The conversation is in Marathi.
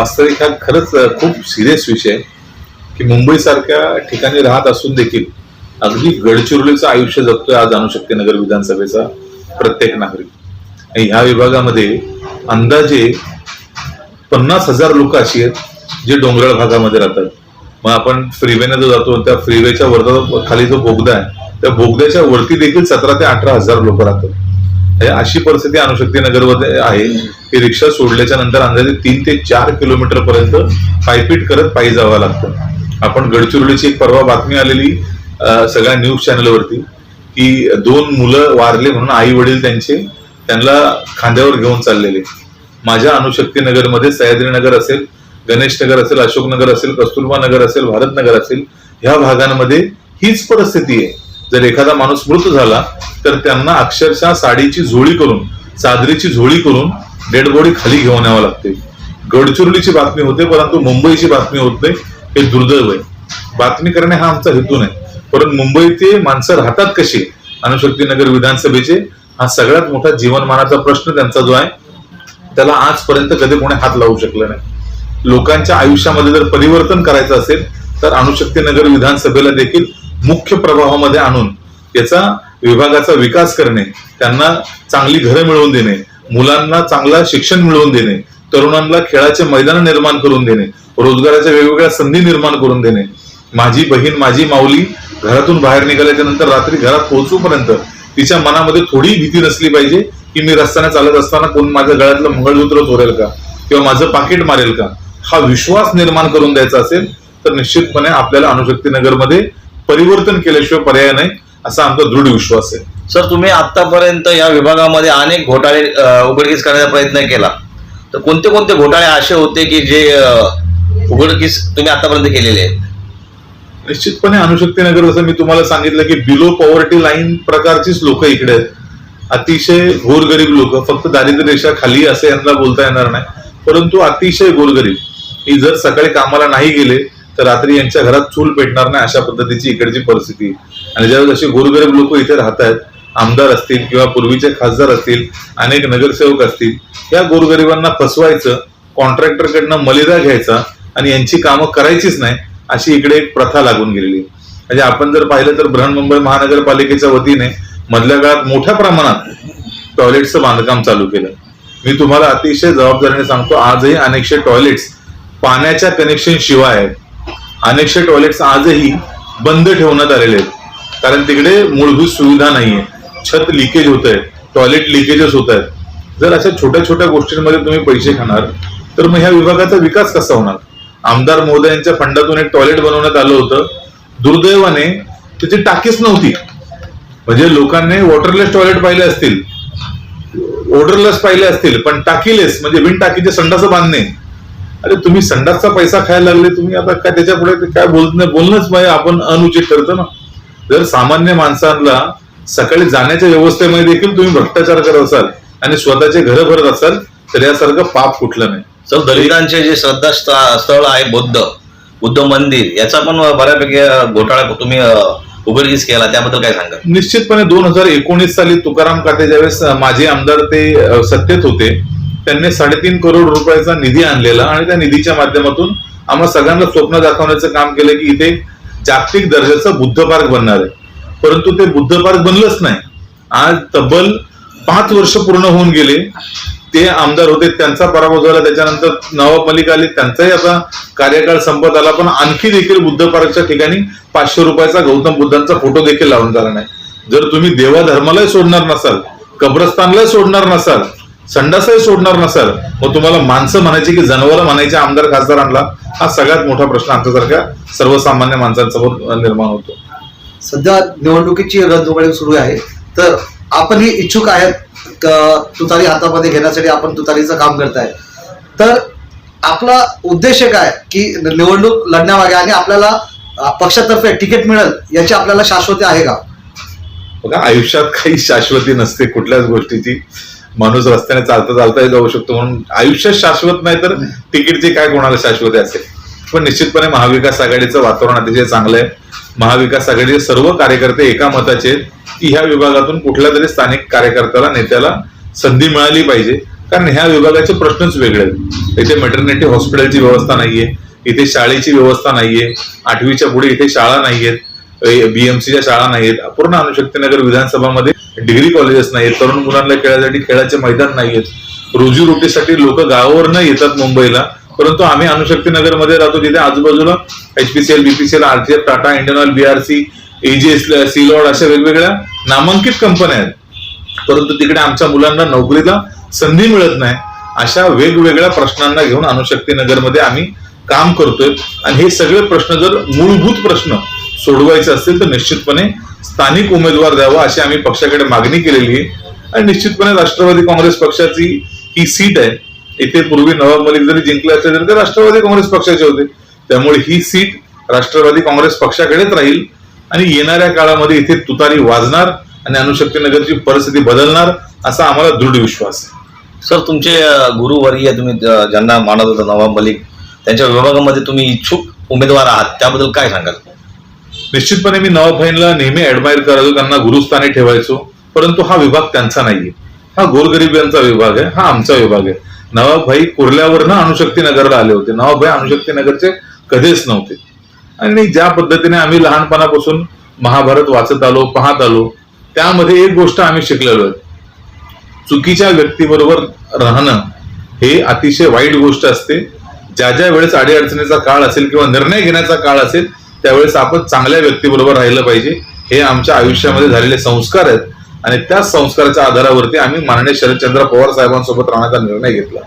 वास्तविक हा खरंच खूप सिरियस विषय आहे. की मुंबईसारख्या ठिकाणी राहत असून देखील अगदी गडचिरोलीचं आयुष्य जगतोय आज अणुशक्ती नगर विधानसभेचा प्रत्येक नागरिक. आणि ह्या विभागामध्ये अंदाजे पन्नास हजार लोक अशी आहेत जे डोंगराळ भागामध्ये राहतात. मग आपण फ्रीवेने जो जातो त्या फ्रीवेच्या वरचा खाली जो बोगदा आहे त्या बोगद्याच्या वरती देखील सतरा ते अठरा हजार लोक राहतात. अशी परिस्थिती अणुशक्ती नगरमध्ये आहे की रिक्षा सोडल्याच्या नंतर अंदाजे तीन ते चार किलोमीटर पर्यंत पायपीट करत पायी जावं लागतं. आपण गडचिरोलीची एक परवा बातमी आलेली सगळ्या न्यूज चॅनलवरती की दोन मुलं वारले म्हणून आई वडील त्यांचे त्यांना खांद्यावर घेऊन चाललेले. माझ्या अणुशक्ती नगरमध्ये सह्याद्री नगर असेल गणेश नगर असेल अशोकनगर असेल कस्तुरबा नगर असेल भारत नगर असेल ह्या भागांमध्ये हीच परिस्थिती आहे. जर एखादा माणूस मृत झाला तर त्यांना अक्षरशः साडीची झोळी करून चादरीची झोळी करून डेड बॉडी खाली घेऊन यावं लागते. गडचिरोलीची बातमी होते परंतु मुंबईची बातमी होत नाही. हे दुर्दैव आहे. बातमी करणे हा आमचा हेतू नाही. परंतु मुंबईचे माणसं राहतात कशी अणुशक्ती नगर विधानसभेचे हा सगळ्यात मोठा जीवनमानाचा प्रश्न त्यांचा जो आहे त्याला आजपर्यंत कधी कोणी हात लावू शकलं नाही. लोकांच्या आयुष्यामध्ये जर परिवर्तन करायचं असेल तर अणुशक्ती नगर विधानसभेला देखील मुख्य प्रभावामध्ये आणून त्याचा विभागाचा विकास करणे त्यांना चांगली घरं मिळवून देणे मुलांना चांगला शिक्षण मिळवून देणे तरुणांना खेळाचे मैदान निर्माण करून देणे रोजगाराच्या वेगवेगळ्या संधी निर्माण करून देणे. माझी बहीण माझी माऊली घरातून बाहेर निघाल्याच्या नंतर रात्री घरात पोहोचूपर्यंत तिच्या मनामध्ये थोडी भीती नसली पाहिजे की मी रस्त्याने चालत असताना कोण माझ्या गळ्यातलं मंगळसूत्र चोरेल का किंवा माझं पाकिट मारेल का? हा विश्वास निर्माण करून द्यायचा असेल तर निश्चितपणे आपल्याला अणुशक्ती नगरमध्ये परिवर्तन केल्याशिवाय पर्याय नाही असा आमचा दृढ विश्वास आहे. सर तुम्ही आतापर्यंत या विभागामध्ये अनेक घोटाळे उघडकीस करण्याचा प्रयत्न केला. तर कोणते कोणते घोटाळे असे होते की जे उघडकीस तुम्ही आतापर्यंत केलेले आहेत? निश्चितपणे अणुशक्ती नगर जसं मी तुम्हाला सांगितलं की बिलो पॉवर्टी लाईन प्रकारचीच लोक इकडे आहेत. अतिशय गोरगरीब लोक फक्त दारिद्र्य रेषा खाली असे यांना बोलता येणार नाही. परंतु अतिशय गोरगरीब ही जर सकाळी कामाला नाही गेले तर रात्री यांच्या घरात चूल पेटणार नाही अशा पद्धतीची इकडची परिस्थिती. आणि ज्यावेळेस असे गोरगरीब लोक इथे राहत आहेत आमदार असतील किंवा पूर्वीचे खासदार असतील अनेक नगरसेवक असतील या गोरगरिबांना फसवायचं कॉन्ट्रॅक्टरकडनं मलिदा घ्यायचा आणि यांची कामं करायचीच नाही अशी इकडे एक प्रथा लागून गेलेली. म्हणजे आपण जर पाहिलं तर बृहन्मुंबई महानगरपालिकेच्या वतीने मधल्या काळात मोठ्या प्रमाणात टॉयलेटचं बांधकाम चालू केलं. मी तुम्हाला अतिशय जबाबदारीने सांगतो आजही अनेकशे टॉयलेट्स पाण्याच्या कनेक्शन शिवाय आहेत. अनेकशे टॉयलेट्स आजही बंद ठेवण्यात आलेले आहेत. कारण तिकडे मूलभूत सुविधा नाहीये. छत लिकेज होत आहे टॉयलेट लिकेजेस होत आहेत जर अशा छोट्या छोट्या गोष्टींमध्ये तुम्ही पैसे खाणार तर मग ह्या विभागाचा विकास कसा होणार? आमदार महोदयांच्या फंडातून एक टॉयलेट बनवण्यात आलं होतं. दुर्दैवाने त्याची टाकीच नव्हती. म्हणजे लोकांनी वॉटरलेस टॉयलेट पाहिले असतील ओडरलेस पाहिले असतील पण टाकीलेस म्हणजे बिन टाकीचे संडास बांधणे अरे तुम्ही संडासचा पैसा खायला लागले तुम्ही आता काय त्याच्या पुढे काय बोलत नाही बोलणंच म्हणजे आपण अनुचित ठरतो ना. जर सामान्य माणसांना सकाळी जाण्याच्या व्यवस्थेमध्ये देखील तुम्ही भ्रष्टाचार करत असाल आणि स्वतःचे घर भरत असाल तर यासारखं पाप कुठलं नाही. सर दलितांचे जे श्रद्धा स्थ- स्थळ आहे बुद्ध बुद्ध मंदिर याचा पण बऱ्यापैकी घोटाळा तुम्ही उघडकीस केला त्याबद्दल काय सांगा निश्चितपणे दोन हजार एकोणीस साली तुकाराम काते ज्यावेळेस माजी आमदार ते सत्तेत होते. त्यांनी साडेतीन करोड रुपयाचा निधी आणलेला आणि त्या निधीच्या माध्यमातून आम्हा सगळ्यांना स्वप्न दाखवण्याचं काम केलं की इथे जागतिक दर्जाचं बुद्ध पार्क बनणार आहे. परंतु ते बुद्ध पार्क बनलंच नाही. आज तब्बल पाच वर्ष पूर्ण होऊन गेले. ते आमदार होते त्यांचा पराभव झाला त्याच्यानंतर नवाब मलिक आले त्यांचाही आता कार्यकाळ संपत आला पण आणखी देखील बुद्ध पार्कच्या ठिकाणी पाचशे रुपयाचा गौतम बुद्धांचा फोटो देखील लावून झाला नाही. जर तुम्ही देवा धर्मालाही सोडणार नसाल कब्रस्तानलाही सोडणार नसाल संडासही सोडणार नसाल मग तुम्हाला माणसं म्हणायची की जनावरं म्हणायचे आमदार खासदारांना हा सगळ्यात मोठा प्रश्न आमच्यासारख्या सर्वसामान्य माणसांसमोर निर्माण होतो. सध्या निवडणुकीची रणधुमाळी सुरू आहे. तर आपणही इच्छुक आहेत तुतारी हातामध्ये घेण्यासाठी आपण तुतारीचं काम करताय. तर आपला उद्देश काय की निवडणूक लढण्यामागे आणि आपल्याला पक्षातर्फे तिकीट मिळेल याची आपल्याला शाश्वती आहे का? बघा आयुष्यात काही शाश्वती नसते कुठल्याच गोष्टीची. माणूस रस्त्याने चालता चालताही जाऊ शकतो म्हणून आयुष्यात शाश्वत नाही तर तिकीटचे काय कोणाला शाश्वत असेल? पण निश्चितपणे महाविकास आघाडीचं वातावरण अतिशय चांगलं आहे. महाविकास आघाडीचे सर्व कार्यकर्ते एका मताचे आहेत की ह्या विभागातून कुठल्या तरी स्थानिक कार्यकर्त्याला नेत्याला संधी मिळाली पाहिजे. कारण ह्या विभागाचे प्रश्नच वेगळे आहेत. इथे मेटर्निटी हॉस्पिटलची व्यवस्था नाहीये इथे शाळेची व्यवस्था नाहीये आठवीच्या पुढे इथे शाळा नाहीयेत. बीएमसीच्या शाळा नाहीयेत. पूर्ण अनुशक्तीनगर विधानसभामध्ये डिग्री कॉलेजेस नाहीत तरुण मुलांना खेळासाठी खेळाचे मैदान नाहीयेत. रोजीरोटीसाठी लोक गावावरनं येतात मुंबईला. परंतु आम्ही अनुशक्तीनगरमध्ये राहतो. तिथे आजूबाजूला HPCL BPCL RTF Tata Indian oil BRC AGS सीलॉड अशा वेगवेगळ्या नामांकित कंपन्या आहेत. परंतु तिकडे आमच्या मुलांना नोकरीला संधी मिळत नाही. अशा वेगवेगळ्या प्रश्नांना घेऊन अनुशक्तीनगरमध्ये आम्ही काम करतोय. आणि हे सगळे प्रश्न जर मूलभूत प्रश्न सोडवायचे असतील तर निश्चितपणे स्थानिक उमेदवार द्यावा अशी आम्ही पक्षाकडे मागणी केलेली आहे. आणि निश्चितपणे राष्ट्रवादी काँग्रेस पक्षाची ही सीट आहे. इथे पूर्वी नवाब मलिक जरी जिंकले असले तरी ते राष्ट्रवादी काँग्रेस पक्षाचे होते. त्यामुळे ही सीट राष्ट्रवादी काँग्रेस पक्षाकडेच राहील. आणि येणाऱ्या काळामध्ये इथे तुतारी वाजणार आणि अनुशक्तीनगरची परिस्थिती बदलणार असा आम्हाला दृढ विश्वास आहे. सर तुमचे गुरुवर्गीय तुम्ही ज्यांना मानत होता नवाब मलिक त्यांच्या विभागामध्ये तुम्ही इच्छुक उमेदवार आहात त्याबद्दल काय सांगाल? निश्चितपणे मी नवाबभाईंना नेहमी ऍडमायर करायचो त्यांना गुरुस्थानी ठेवायचो परंतु हा विभाग त्यांचा नाहीये. हा गोरगरिबांचा विभाग आहे हा आमचा विभाग आहे. नवाबभाई कुर्ल्यावरनं अनुशक्ती नगरला आले होते. नवाबभाई अनुशक्ती नगरचे कधीच नव्हते. आणि ज्या पद्धतीने आम्ही लहानपणापासून महाभारत वाचत आलो पाहत आलो त्यामध्ये एक गोष्ट आम्ही शिकलेलो आहे. चुकीच्या व्यक्तीबरोबर राहणं हे अतिशय वाईट गोष्ट असते. ज्या ज्या वेळेस अडीअडचणीचा काळ असेल किंवा निर्णय घेण्याचा काळ असेल त्यावेळेस आपण चांगल्या व्यक्तीबरोबर राहिलं पाहिजे. हे आमच्या आयुष्यामध्ये झालेले संस्कार आहेत. आणि त्याच संस्काराच्या आधारावरती आम्ही माननीय शरदचंद्र पवार साहेबांसोबत राहण्याचा निर्णय घेतला.